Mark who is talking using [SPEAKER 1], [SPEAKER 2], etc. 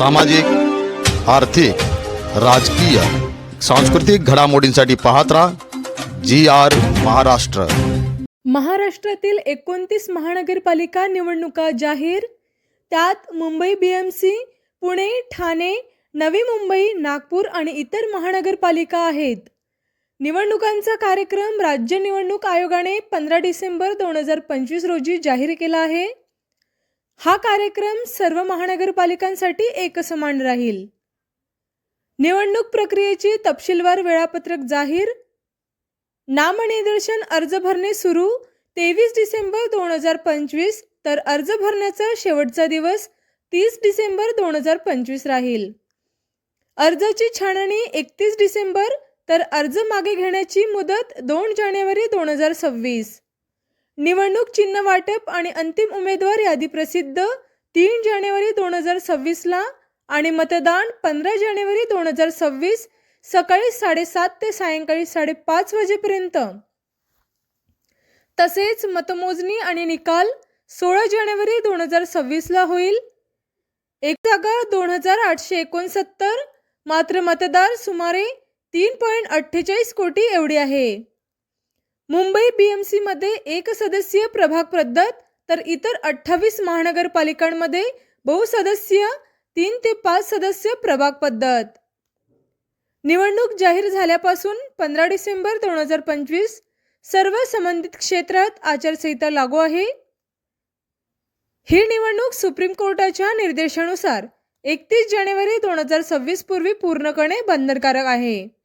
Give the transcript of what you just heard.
[SPEAKER 1] सामाजिक आर्थिक राजकीय सांस्कृतिक घडामोडींसाठी पाहत राहा जी आर महाराष्ट्र.
[SPEAKER 2] महाराष्ट्रातील एकोणतीस महानगरपालिका निवडणुका जाहीर. त्यात Mumbai B M C Pune Thane Navi Mumbai Nagpur आणि इतर महानगरपालिका आहेत. निवडणुकांचा कार्यक्रम राज्य निवडणूक आयोगाने पंधरा डिसेंबर दोन हजार पंचवीस रोजी जाहीर केला आहे. हा कार्यक्रम सर्व महानगरपालिकांसाठी एकसमान राहील. निवडणूक प्रक्रियेची तपशीलवार वेळापत्रक जाहीर. नामनिर्देशन अर्ज भरणे सुरू तेवीस डिसेंबर दोन हजार पंचवीस तर अर्ज भरण्याचा शेवटचा दिवस तीस डिसेंबर दोन हजार पंचवीस राहील. अर्जाची छाननी एकतीस डिसेंबर तर अर्ज मागे घेण्याची मुदत दोन जानेवारी दोन हजार सव्वीस. निवडणूक चिन्ह वाटप आणि अंतिम उमेदवार यादी प्रसिद्ध तीन जानेवारी दोन हजार सव्वीसला आणि मतदान पंधरा जानेवारी दोन हजार सव्वीस सकाळी साडेसात ते सायंकाळी साडेपाच वाजेपर्यंत. तसेच मतमोजणी आणि निकाल सोळा जानेवारी दोन हजार सव्वीसला होईल. एक जागा दोन हजार आठशे एकोणसत्तर मात्र मतदार सुमारे तीन पॉईंट अठ्ठेचाळीस कोटी एवढी आहे. मुंबई बीएमसीमध्ये एक सदस्यीय प्रभाग पद्धत तर इतर अठ्ठावीस महानगरपालिकांमध्ये बहुसदस्यीय तीन ते पाच सदस्य प्रभाग पद्धत. निवडणूक जाहीर झाल्यापासून पंधरा डिसेंबर दोन हजार पंचवीस सर्व संबंधित क्षेत्रात आचारसंहिता लागू आहे. ही निवडणूक सुप्रीम कोर्टाच्या निर्देशानुसार एकतीस जानेवारी दोन हजार सव्वीस पूर्वी पूर्ण करणे बंधनकारक आहे.